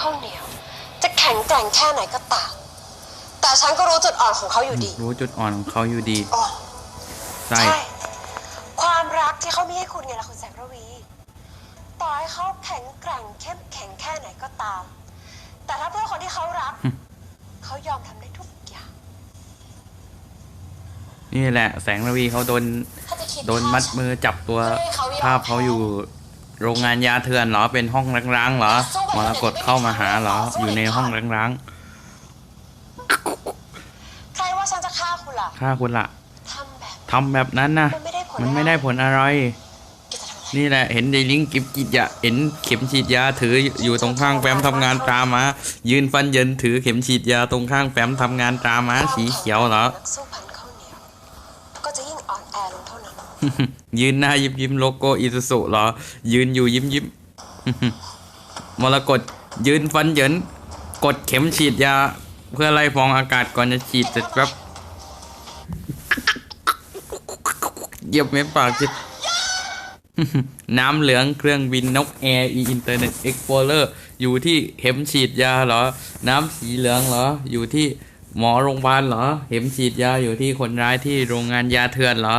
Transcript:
ข้าวเหนียว จะแข็งแกร่งแค่ไหนก็ตามแต่ฉันก็รู้จุดอ่อนของเขาอยู่ดี รู้จุดอ่อนของเขาอยู่ดีอ๋อใช่ใช่ ความรักที่เขามีให้คุณไงล่ะคุณแสงระวี ต่อให้เขาแข็งแกร่งเข้มแข็งแค่ไหนก็ตาม แต่ถ้าเพื่อคนที่เขารัก เขายอมทำได้ทุกอย่าง นี่แหละ แสงระวีเขาโดนถ้าจะคิดโดนมัดมือจับตัวภาพเขาอยู่ โรงงานยาเถื่อนเหรอ เป็นห้องร้างๆเหรอมรกตเข้ามาหาเหรอ อยู่ในห้องร้างใครว่าฉันจะฆ่าคุณล่ะๆฆ่าคุณละทำแบบทำแบบนั้นนะ มันไม่ได้ผลมันไม่ได้ผลอะไรแกจะทำอะไร นี่แหละ เห็นในลิงก์กิบจิตยา เห็นเข็มฉีดยาถืออยู่ตรงข้างแฟ้มทำงานตรามา ยืนฟันเยินถือเข็มฉีดยาตรงข้างแฟ้มทำงานตรามาสีเขียวเหรอ ก็จะยิ่งอ่อนแอลงเท่านั้น ยืนหน้ายิ้มยิ้มโลโก้อิซูซุเหรอ ยืนอยู่ยิ้มยิ้มมรกตยืนฟันเหยินกดเข็มฉีดยา เพื่อไล่ฟองอากาศก่อนจะฉีดเสร็จครับเหยียบเม็ดปากจิน้ำเหลืองเครื่องบินนกแอร์อีอินเทอร์เน็ตเอ็กโพเลอร์อยู่ที่เข็มฉีดยาเหรอ น้ำสีเหลืองเหรอ อยู่ที่ หมอโรงพยาบาลเหรอ เห็นฉีดยาอยู่ที่คนร้ายที่โรงงานยาเถื่อนเหรอ